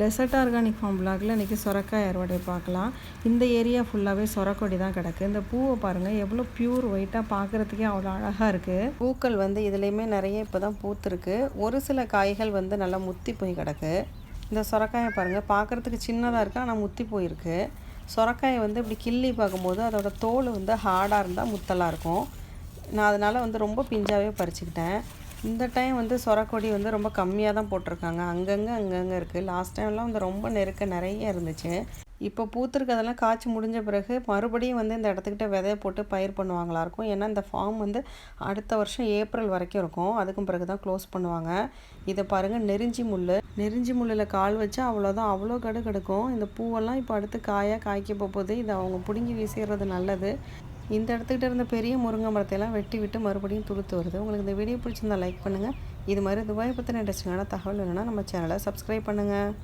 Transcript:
Dessert organic form பிளாக்ல இன்றைக்கி சொரக்காய் அறுவடை பார்க்கலாம். இந்த ஏரியா ஃபுல்லாகவே சொரக்கொடி தான் கிடக்கு. இந்த பூவை பாருங்கள் எவ்வளோ பியூர் ஒயிட்டாக பார்க்குறதுக்கே அவ்வளோ அழகாக இருக்குது பூக்கள் வந்து இதுலேயுமே நிறைய இப்போ தான் பூத்துருக்கு. ஒரு சில காய்கள் வந்து நல்லா முத்தி போய் கிடக்கு. இந்த சொரக்காயை பாருங்கள் பார்க்குறதுக்கு சின்னதாக இருக்குது ஆனால் முத்தி போயிருக்கு. சொரக்காயை வந்து இப்படி கிள்ளி பார்க்கும்போது அதோட தோல் வந்து ஹார்டாக இருந்தால் முத்தலாக இருக்கும். நான் அதனால் வந்து ரொம்ப பிஞ்சாவே பறிச்சுக்கிட்டேன். இந்த டைம் வந்து சொரக்கொடி வந்து ரொம்ப கம்மியாக தான் போட்டிருக்காங்க. அங்கங்கே அங்கங்கே இருக்குது லாஸ்ட் டைம்லாம் வந்து ரொம்ப நெருக்க நிறைய இருந்துச்சு. இப்போ பூத்துருக்கதெல்லாம் காய்ச்சி முடிஞ்ச பிறகு மறுபடியும் வந்து இந்த இடத்துக்கிட்ட விதைய போட்டு பயிர் பண்ணுவாங்களா இருக்கும். ஏன்னா இந்த ஃபார்ம் வந்து அடுத்த வருஷம் ஏப்ரல் வரைக்கும் இருக்கும். அதுக்கும் பிறகு தான் க்ளோஸ் பண்ணுவாங்க. இதை பாருங்கள் நெருஞ்சி முள் நெருஞ்சி முள்ளில் கால் வச்சா அவ்வளோதான் அவ்வளோ கடுகடுக்கும். இந்த பூவெல்லாம் இப்போ அடுத்து காயாக காய்க்க போகுது. இதை அவங்க பிடுங்கி வீசிடுறது நல்லது. இந்த இடத்துக்கிட்ட இருந்த பெரிய முருங்கை மரத்தையெல்லாம் வெட்டி விட்டு மறுபடியும் துளுத்து வருது. உங்களுக்கு இந்த வீடியோ பிடிச்சிருந்தா லைக் பண்ணுங்கள் இது மாதிரி துபாய் பற்றின இன்ட்ரெஸ்டிங்கான தகவல் வேணும்னா நம்ம சேனலை சப்ஸ்கிரைப் பண்ணுங்கள்